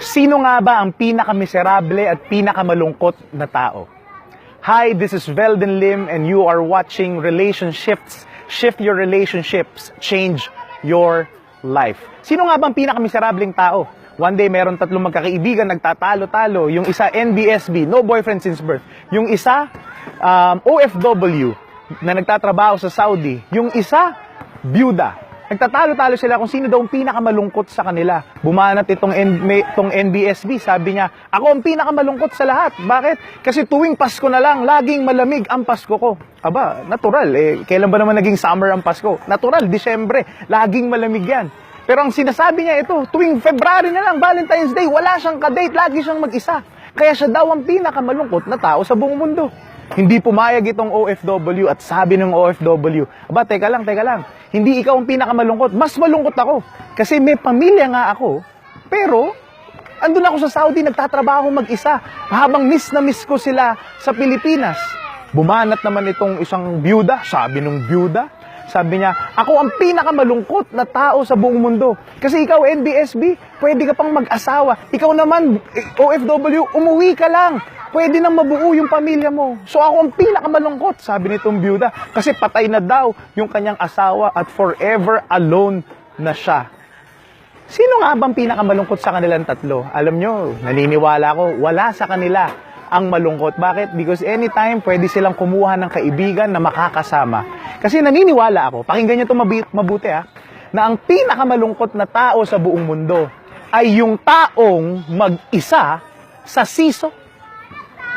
Sino nga ba ang pinakamiserable at pinakamalungkot na tao? Hi, this is Velden Lim and you are watching Relationships. Shift your relationships, change your life. Sino nga bang pinakamiserableng tao? One day, meron tatlong magkakaibigan nagtatalo-talo. Yung isa, NBSB, no boyfriend since birth. Yung isa, um, OFW, na nagtatrabaho sa Saudi. Yung isa, byuda. Nagtatalo-talo sila kung sino daw ang pinakamalungkot sa kanila. Bumanat itong, N- may, itong NBSB, sabi niya, ako ang pinakamalungkot sa lahat. Bakit? Kasi tuwing Pasko na lang, laging malamig ang Pasko ko. Aba, natural. Eh, kailan ba naman naging summer ang Pasko? Natural, Disyembre. Laging malamig yan. Pero ang sinasabi niya ito, tuwing February na lang, Valentine's Day, wala siyang kadate, lagi siyang mag-isa. Kaya siya daw ang pinakamalungkot na tao sa buong mundo. Hindi pumayag itong OFW at sabi ng OFW, aba, teka lang, teka lang, hindi ikaw ang pinakamalungkot, mas malungkot ako. Kasi may pamilya nga ako, pero andun ako sa Saudi, nagtatrabaho mag-isa. Habang miss na miss ko sila sa Pilipinas. Bumanat naman itong isang byuda, sabi ng byuda, sabi niya, ako ang pinakamalungkot na tao sa buong mundo. Kasi ikaw, NBSB, pwede ka pang mag-asawa. Ikaw naman, eh, OFW, umuwi ka lang. Pwede nang mabuo yung pamilya mo. So ako ang pinakamalungkot, sabi nitong byuda. Kasi patay na daw yung kanyang asawa at forever alone na siya. Sino nga bang pinakamalungkot sa kanilang tatlo? Alam nyo, naniniwala ko, wala sa kanila ang malungkot. Bakit? Because anytime pwede silang kumuha ng kaibigan na makakasama. Kasi naniniwala ako, pakinggan nyo ito mabuti ha, na ang pinakamalungkot na tao sa buong mundo ay yung taong mag-isa sa siso.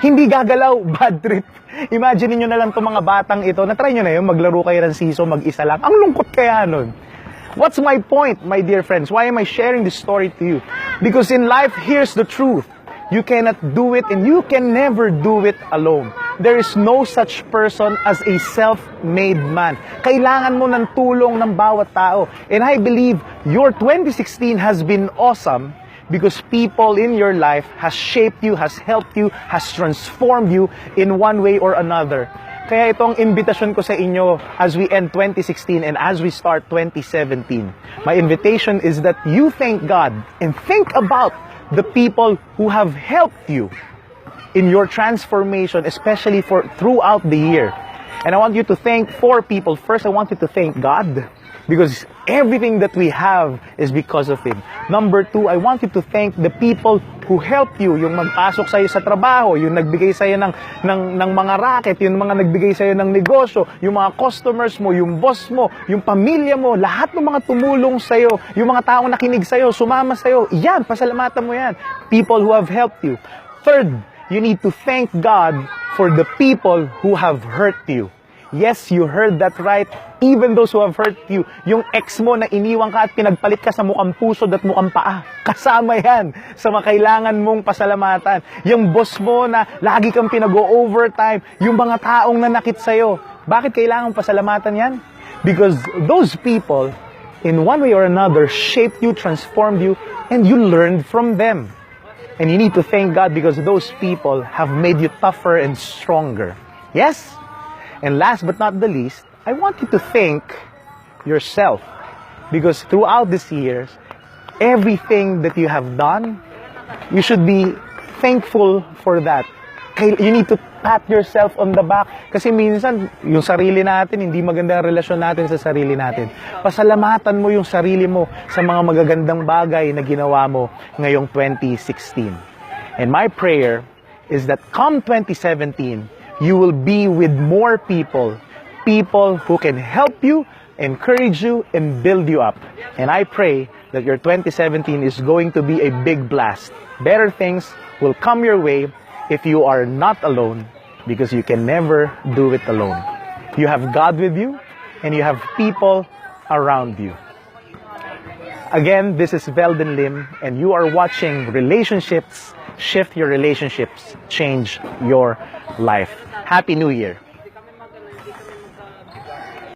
Hindi gagalaw, bad trip. Imagine niyo na lang itong mga batang ito, na-try nyo na yun, maglaro kayo ng siso, mag-isa lang. Ang lungkot kaya nun. What's my point, my dear friends? Why am I sharing this story to you? Because in life, here's the truth. You cannot do it and you can never do it alone. There is no such person as a self-made man. Kailangan mo ng tulong ng bawat tao. And I believe your 2016 has been awesome because people in your life has shaped you, has helped you, has transformed you in one way or another. Kaya itong invitation ko sa inyo as we end 2016 and as we start 2017. My invitation is that you thank God and think about the people who have helped you in your transformation, especially for throughout the year. And I want you to thank four people. First, I want you to thank God because everything that we have is because of Him. Number two, I want you to thank the people who helped you, yung magpasok sa'yo sa trabaho, yung nagbigay sa'yo ng, ng, ng mga racket, yung mga nagbigay sa'yo ng negosyo, yung mga customers mo, yung boss mo, yung pamilya mo, lahat ng mga tumulong sa'yo, yung mga taong nakinig sa'yo, sumama sa'yo, yan, pasalamatan mo yan. People who have helped you. Third, you need to thank God for the people who have hurt you. Yes, you heard that right. Even those who have hurt you, yung ex mo na iniwang ka at pinagpalit ka sa mukhang puso at mukhang paa, kasama yan sa makailangan mong pasalamatan. Yung boss mo na lagi kang pinag-overtime, yung mga taong nanakit sa'yo, bakit kailangan pasalamatan yan? Because those people, in one way or another, shaped you, transformed you, and you learned from them. And you need to thank God because those people have made you tougher and stronger. Yes? And last but not the least, I want you to thank yourself. Because throughout these years, everything that you have done, you should be thankful for that. You need to pat yourself on the back. Kasi minsan, yung sarili natin, hindi maganda ang relasyon natin sa sarili natin. Pasalamatan mo yung sarili mo sa mga magagandang bagay na ginawa mo ngayong 2016. And my prayer is that come 2017, you will be with more people, people who can help you, encourage you, and build you up. And I pray that your 2017 is going to be a big blast. Better things will come your way if you are not alone because you can never do it alone. You have God with you and you have people around you. Again, this is Velden Lim, and you are watching Relationships Shift Your Relationships, Change Your Life. Happy New Year!